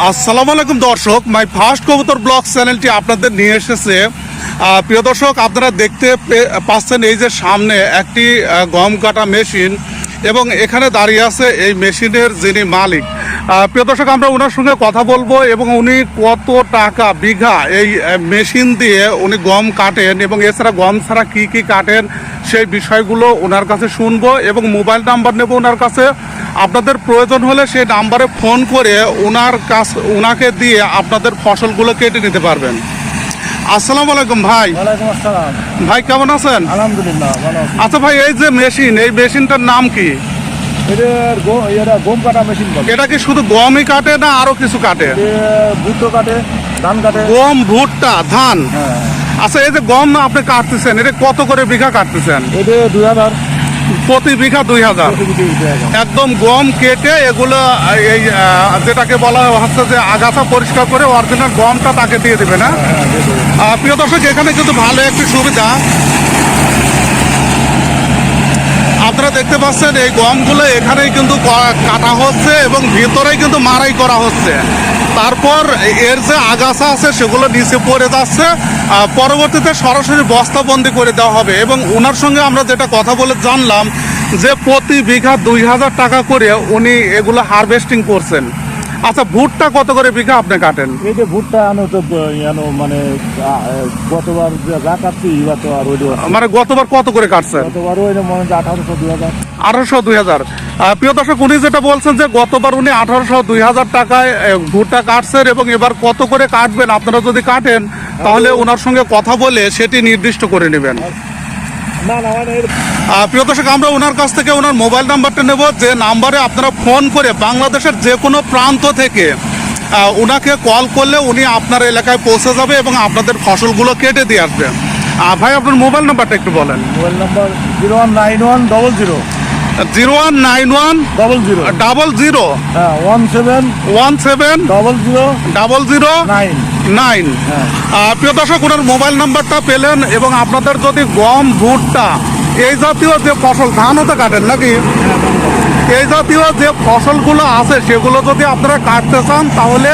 আসসালামু আলাইকুম দর্শক মাই ফার্স্ট কবুতর ব্লগ চ্যানেলটি আপনাদের নিয়ে এসেছে। প্রিয় দর্শক, আপনারা দেখতে পাচ্ছেন এই যে সামনে একটি গম কাটা মেশিন এবং এখানে দাঁড়িয়ে আছে এই মেশিনের যিনি মালিক। প্রিয় দর্শক আমরা ওনার সঙ্গে কথা বলব এবং উনি কত টাকা বিঘা এই মেশিন দিয়ে উনি গম কাটেন এবং এছাড়া গম ছাড়া কি কি কাটেন সেই বিষয়গুলো ওনার কাছে শুনব এবং মোবাইল নাম্বার নেব ওনার কাছে। আপনাদের প্রয়োজন হলে সেই নাম্বারে ফোন করে ওনার কাছ ওনাকে দিয়ে আপনাদের ফসলগুলো কেটে নিতে পারবেন। আসসালামু আলাইকুম ভাই। ভাই কেমন আছেন? আলহামদুলিল্লাহ আচ্ছা ভাই এই যে মেশিন এই মেশিনটার নাম কি? এটা গম কাটা মেশিন বলে। এটা কি শুধু গমই কাটে না আরও কিছু কাটে? ভুট্টো কাটে ধান কাটে। গম ভুট্টা ধান? হ্যাঁ। আচ্ছা এই যে গম আপনি কাটতেছেন এটা কত করে বিঘা কাটতেছেন? দুই হাজার। প্রতি বিঘা দুই হাজার। একদম গম কেটে এগুলো এই যেটাকে বলা হচ্ছে যে আগাছা পরিষ্কার করে অরিজিনাল গমটা তাকে দিয়ে দেবে না হ্যাঁ দেবো। আহ, প্রিয় দর্শক এখানে কিন্তু ভালো একটি সুবিধা। দেখতে পাচ্ছেন, এই গমগুলো এখানেই কিন্তু কাটা হচ্ছে এবং ভিতরেই কিন্তু মারাই করা হচ্ছে। তারপর এর যে আগাছা আছে সেগুলো নিচে পড়ে যাচ্ছে পরবর্তীতে সরাসরি বস্তাবন্দি করে দেওয়া হবে এবং ওনার সঙ্গে আমরা যেটা কথা বলে জানলাম যে প্রতি বিঘা দুই হাজার টাকা করে উনি এগুলো হারভেস্টিং করছেন। আচ্ছা ভুট্টা কত করে বিঘা আপনি কাটেন? এই যে ভুট্টা আনো তো আনো মানে গতবার যে কাটছি এবার তো আর ওইটা মানে গতবার কত করে কাটছেন? গতবার ওই মনে হয় আঠারোশো দুই হাজার আঠারোশো দুই হাজার প্রিয় দর্শক উনি যেটা বলছেন যে গতবার উনি আঠারোশো দুই হাজার টাকায় ভুট্টা কাটছেন এবং এবার কত করে কাটবেন আপনারা যদি কাটেন তাহলে ওনার সঙ্গে কথা বলে সেটি নির্দিষ্ট করে নেবেন। প্রিয় দর্শক আমরা ওনার কাছ থেকে ওনার মোবাইল নাম্বারটা নেব। যে নাম্বারে আপনারা ফোন করে বাংলাদেশের যে কোনো প্রান্ত থেকে ওনাকে কল করলে উনি আপনার এলাকায় পৌঁছে যাবে এবং আপনাদের ফসলগুলো কেটে দিয়ে আসবে। ভাই আপনার মোবাইল নাম্বারটা একটু বলেন। Mobile number zero one nine one double zero. Zero one nine one double zero. Double zero. হ্যাঁ one seven one seven double zero double zero nine. Nine. প্রিয় দর্শক, ওনার মোবাইল নাম্বারটা পেলেন এবং আপনাদের যদি গম, ভুট্টা এই জাতীয় যে ফসল ধানও তো কাটেন নাকি? এই জাতীয় যে ফসলগুলো আছে, সেগুলো যদি আপনারা কাটতে চান, তাহলে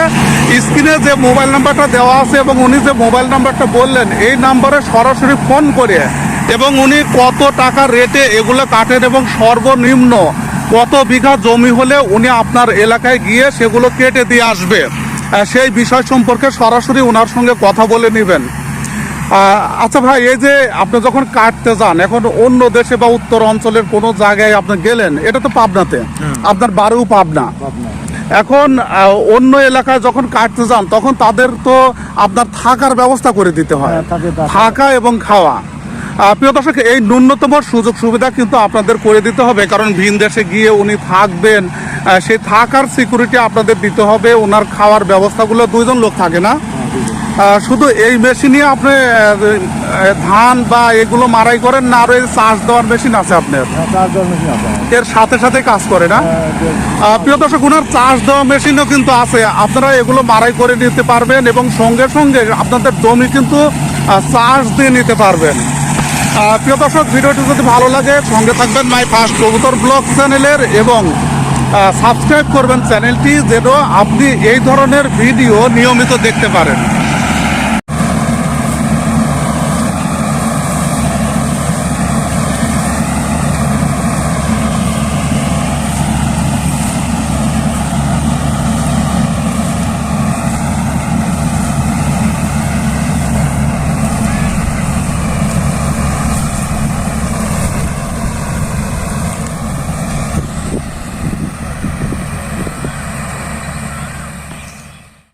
স্ক্রিনে যে মোবাইল নাম্বারটা দেওয়া আছে এবং উনি যে মোবাইল নাম্বারটা বললেন, এই নাম্বারে সরাসরি ফোন করে এবং উনি কত টাকা রেটে এগুলো কাটেন এবং সর্বনিম্ন কত বিঘা জমি হলে উনি আপনার এলাকায় গিয়ে সেগুলো কেটে দিয়ে আসবে। সেই বিষয় সম্পর্কে সরাসরি ওনার সঙ্গে কথা বলে নেবেন। আচ্ছা ভাই এই যে আপনি যখন কাটতে যান এখন অন্য দেশে বা উত্তর অঞ্চলের কোনো জায়গায় আপনি গেলেন এটা তো পাবনাতে। আপনার বাড়িও পাবনা। এখন অন্য এলাকায় যখন কাটতে যান তখন তাদের তো আপনার থাকার ব্যবস্থা করে দিতে হয়। হ্যাঁ, থাকে, এবং খাওয়া। প্রিয় দর্শক এই ন্যূনতম সুযোগ সুবিধা কিন্তু আপনাদের করে দিতে হবে কারণ ভিন দেশে গিয়ে উনি থাকবেন। সেই থাকার সিকিউরিটি আপনাদের দিতে হবে ওনার খাওয়ার ব্যবস্থাগুলো দুইজন লোক থাকে না? শুধু এই মেশিনে আপনি ধান বা এগুলো মারাই করেন না আরও এই চাষ দেওয়ার মেশিন আছে আপনার? হ্যাঁ এর সাথে সাথে কাজ করে না? হ্যাঁ, প্রিয় দর্শক ওনার চাষ দেওয়া মেশিনও কিন্তু আছে। আপনারা এগুলো মারাই করে নিতে পারবেন এবং সঙ্গে সঙ্গে আপনাদের জমি কিন্তু চাষ দিয়ে নিতে পারবেন। প্রিয় দর্শক, ভিডিওটি যদি ভালো লাগে, সঙ্গে থাকবেন মাই ফার্স্ট কবুতর ব্লগ চ্যানেলের এবং সাবস্ক্রাইব করবেন চ্যানেলটি যেন আপনি এই ধরনের ভিডিও নিয়মিত দেখতে পারেন।